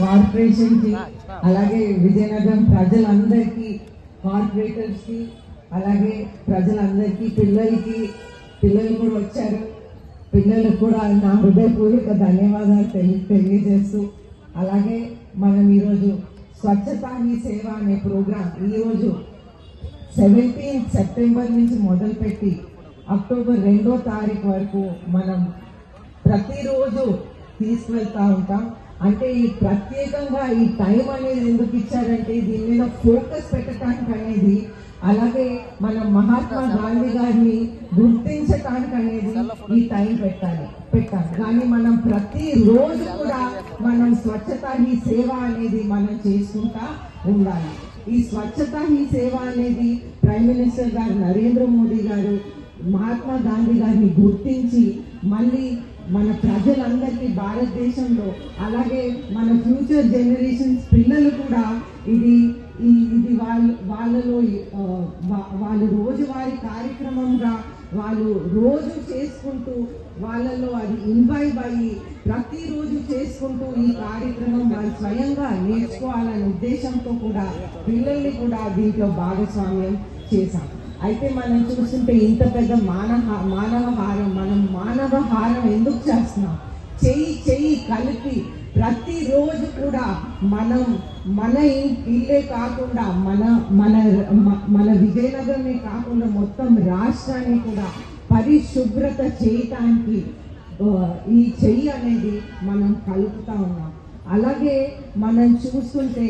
కార్పొరేషన్కి అలాగే విజయనగరం ప్రజలందరికీ కార్పొరేటర్స్కి అలాగే ప్రజలందరికీ పిల్లలకి పిల్లలు కూడా వచ్చారు. పిల్లలకు కూడా నా హృదయపూర్వక ధన్యవాదాలు తెలియ తెలియజేస్తూ అలాగే మనం ఈరోజు స్వచ్ఛతా హీ సేవ అనే ప్రోగ్రాం ఈరోజు సెవెంటీన్ సెప్టెంబర్ నుంచి మొదలుపెట్టి అక్టోబర్ రెండో తారీఖు వరకు మనం ప్రతిరోజు తీసుకువెళ్తా ఉంటాం. అంటే ఈ ప్రత్యేకంగా ఈ టైం అనేది ఎందుకు ఇచ్చారంటే దీని మీద ఫోకస్ పెట్టడానికి అనేది అలాగే మన మహాత్మా గాంధీ గారిని గుర్తించటానికి అనేది ఈ టైం పెట్టాలి పెట్టాలి. కానీ మనం ప్రతి రోజు కూడా మనం స్వచ్ఛత ఈ సేవ అనేది మనం చేసుకుంటా ఉండాలి. ఈ స్వచ్ఛత ఈ సేవ అనేది ప్రైమ్ మినిస్టర్ గారు నరేంద్ర మోదీ గారు మహాత్మా గాంధీ గారిని గుర్తించి మళ్ళీ మన ప్రజలందరికీ భారతదేశంలో అలాగే మన ఫ్యూచర్ జనరేషన్స్ పిల్లలు కూడా ఇది ఈ ఇది వాళ్ళు వాళ్ళలో వాళ్ళు రోజువారి కార్యక్రమంగా వాళ్ళు రోజు చేసుకుంటూ వాళ్ళలో అది ఇన్వైవ్ అయ్యి ప్రతిరోజు చేసుకుంటూ ఈ కార్యక్రమం వాళ్ళు స్వయంగా నేర్చుకోవాలనే ఉద్దేశంతో కూడా పిల్లల్ని కూడా దీంట్లో భాగస్వామ్యం చేశాం అయితే మనం చూస్తుంటే ఇంత పెద్ద మానవ మానవ హారం మనం మానవ హారం ఎందుకు చేస్తున్నాం? చెయ్యి చెయ్యి కలిపి ప్రతిరోజు కూడా మనం మన ఇల్లే కాకుండా మన మన మన విజయనగరమే కాకుండా మొత్తం రాష్ట్రాన్ని కూడా పరిశుభ్రత చేయటానికి ఈ చెయ్యి అనేది మనం కలుపుతా ఉన్నాం. అలాగే మనం చూస్తుంటే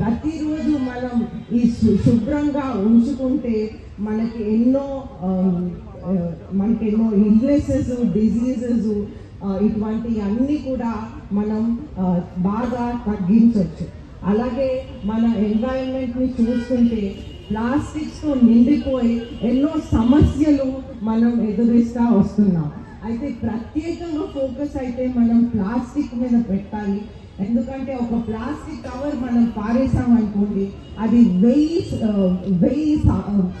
ప్రతిరోజు మనం ఈ శు- శుభ్రంగా ఉంచుకుంటే మనకి ఎన్నో మనకి ఎన్నో ఇల్నెసెస్ డిజీజెస్ ఇటువంటి అన్నీ కూడా మనం బాగా తగ్గించవచ్చు అలాగే మన ఎన్వైరన్మెంట్ని చూస్తుంటే ప్లాస్టిక్స్తో నిండిపోయి ఎన్నో సమస్యలు మనం ఎదురిస్తూ వస్తున్నాం. అయితే ప్రత్యేకంగా ఫోకస్ అయితే మనం ప్లాస్టిక్ మీద పెట్టాలి. ఎందుకంటే ఒక ప్లాస్టిక్ కవర్ మనం పారేసాం అనుకోండి అది వెయ్యి వెయ్యి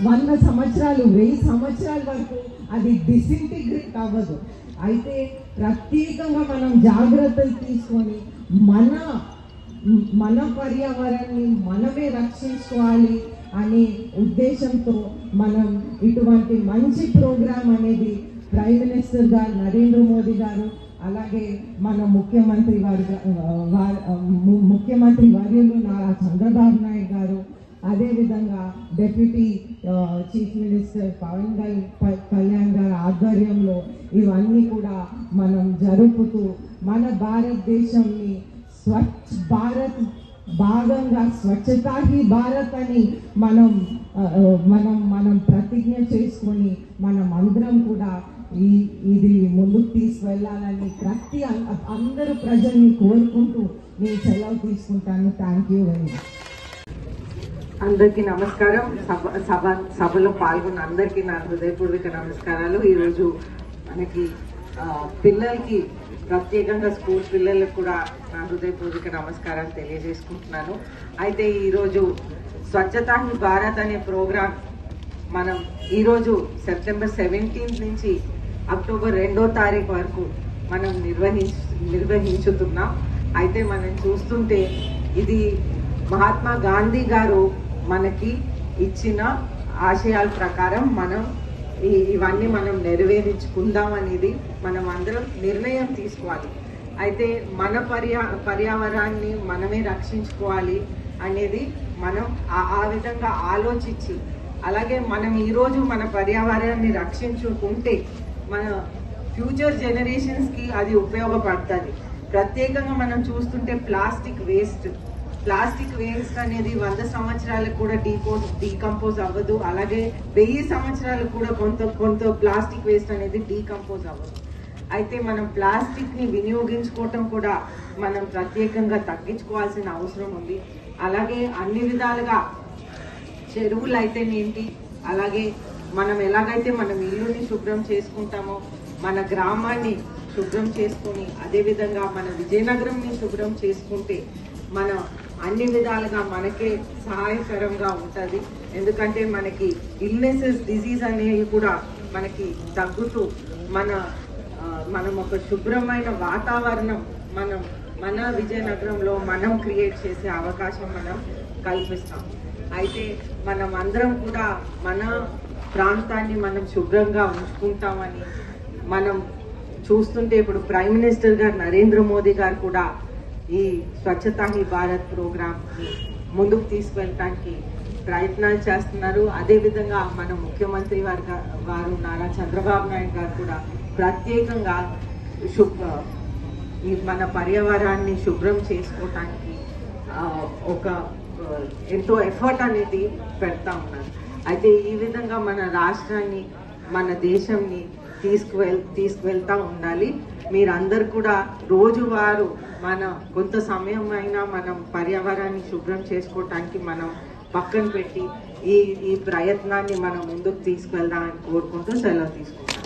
వంద సంవత్సరాలు వెయ్యి సంవత్సరాల వరకు అది డిసింటిగ్రేట్ అవ్వదు. అయితే ప్రత్యేకంగా మనం జాగ్రత్తలు తీసుకొని మన మన పర్యావరణాన్ని మనమే రక్షించుకోవాలి అనే ఉద్దేశంతో మనం ఇటువంటి మంచి ప్రోగ్రాం అనేది ప్రైమ్ మినిస్టర్ గారు నరేంద్ర మోదీ గారు అలాగే మన ముఖ్యమంత్రి వారి వారి- ముఖ్యమంత్రి వర్యులు నారా చంద్రబాబు నాయుడు గారు అదేవిధంగా deputy chief minister Pawan Kalyan గారి ఆధ్వర్యంలో ఇవన్నీ కూడా మనం జరుపుతూ మన భారతదేశంని స్వచ్ఛ భారత్ భాగంగా స్వచ్ఛతా హీ భారత్ అని మనం మనం మనం ప్రతిజ్ఞ చేసుకొని మనం అందరం కూడా ఈ ఇది ముందుకు తీసుకువెళ్ళాలని ప్రతి అందరు ప్రజల్ని కోరుకుంటూ నేను సెలవు తీసుకుంటాను. థ్యాంక్ యూ వెరీ మచ్ అందరికీ నమస్కారం. సభ సభ సభలో పాల్గొన్న అందరికీ నా హృదయపూర్వక నమస్కారాలు. ఈరోజు మనకి పిల్లలకి ప్రత్యేకంగా స్కూల్ పిల్లలకు కూడా నా హృదయపూర్వక నమస్కారాలు తెలియజేసుకుంటున్నాను. అయితే ఈరోజు స్వచ్ఛతా భారత్ అనే ప్రోగ్రాం మనం ఈరోజు సెప్టెంబర్ సెవెంటీన్త్ నుంచి అక్టోబర్ రెండో తారీఖు వరకు మనం నిర్వహించు నిర్వహించుతున్నాం. అయితే మనం చూస్తుంటే ఇది మహాత్మా గాంధీ గారు మనకి ఇచ్చిన ఆశయాల ప్రకారం మనం ఇవన్నీ మనం నెరవేర్చుకుందాం అనేది మనం అందరం నిర్ణయం తీసుకోవాలి. అయితే మన పర్యా పర్యావరణాన్ని మనమే రక్షించుకోవాలి అనేది మనం ఆ ఆ విధంగా ఆలోచించి అలాగే మనం ఈరోజు మన పర్యావరణాన్ని రక్షించుకుంటే మన ఫ్యూచర్ జనరేషన్స్కి అది ఉపయోగపడుతుంది. ప్రత్యేకంగా మనం చూస్తుంటే ప్లాస్టిక్ వేస్ట్ ప్లాస్టిక్ వేస్ట్ అనేది వంద సంవత్సరాలకు కూడా డీపోజ్ డీకంపోజ్ అవ్వదు. అలాగే వెయ్యి సంవత్సరాలకు కూడా కొంత కొంత ప్లాస్టిక్ వేస్ట్ అనేది డీకంపోజ్ అవ్వదు. అయితే మనం ప్లాస్టిక్ని వినియోగించుకోవటం కూడా మనం ప్రత్యేకంగా తగ్గించుకోవాల్సిన అవసరం ఉంది. అలాగే అన్ని విధాలుగా చెరువులు అయితేనేంటి? అలాగే మనం ఎలాగైతే మనం ఇల్లుని శుభ్రం చేసుకుంటామో మన గ్రామాన్ని శుభ్రం చేసుకొని అదేవిధంగా మన విజయనగరంని శుభ్రం చేసుకుంటే మన అన్ని విధాలుగా మనకే సహాయకరంగా ఉంటుంది. ఎందుకంటే మనకి ఇల్నెసెస్ డిసీజ్ అనేవి కూడా మనకి తగ్గుతూ మన మనం ఒక శుభ్రమైన వాతావరణం మనం మన విజయనగరంలో మనం క్రియేట్ చేసే అవకాశం మనం కల్పిస్తాం. అయితే మనం అందరం కూడా మన ప్రాంతాన్ని మనం శుభ్రంగా ఉంచుకుంటామని మనం చూస్తుంటే ఇప్పుడు ప్రైమ్ మినిస్టర్ గారు నరేంద్ర మోదీ గారు కూడా ఈ స్వచ్ఛతా హీ భారత్ ప్రోగ్రామ్ని ముందుకు తీసుకెళ్ళటానికి ప్రయత్నాలు చేస్తున్నారు. అదేవిధంగా మన ముఖ్యమంత్రి వారు వారు నారా చంద్రబాబు నాయుడు గారు కూడా ప్రత్యేకంగా శుభ్ర ఈ మన పర్యావరణాన్ని శుభ్రం చేసుకోవటానికి ఒక ఎంతో ఎఫర్ట్ అనేది పెడతా ఉన్నారు. అయితే ఈ విధంగా మన రాష్ట్రాన్ని మన దేశంని తీసుకువెల్ తీసుకువెళ్తా ఉండాలి. మీరందరు కూడా రోజువారు మన కొంత సమయం అయినా మనం పర్యావరణాన్ని శుభ్రం చేసుకోవటానికి మనం పక్కన పెట్టి ఈ ఈ ప్రయత్నాన్ని మనం ముందుకు తీసుకెళ్దామని కోరుకుంటూ సెలవు తీసుకుంటాం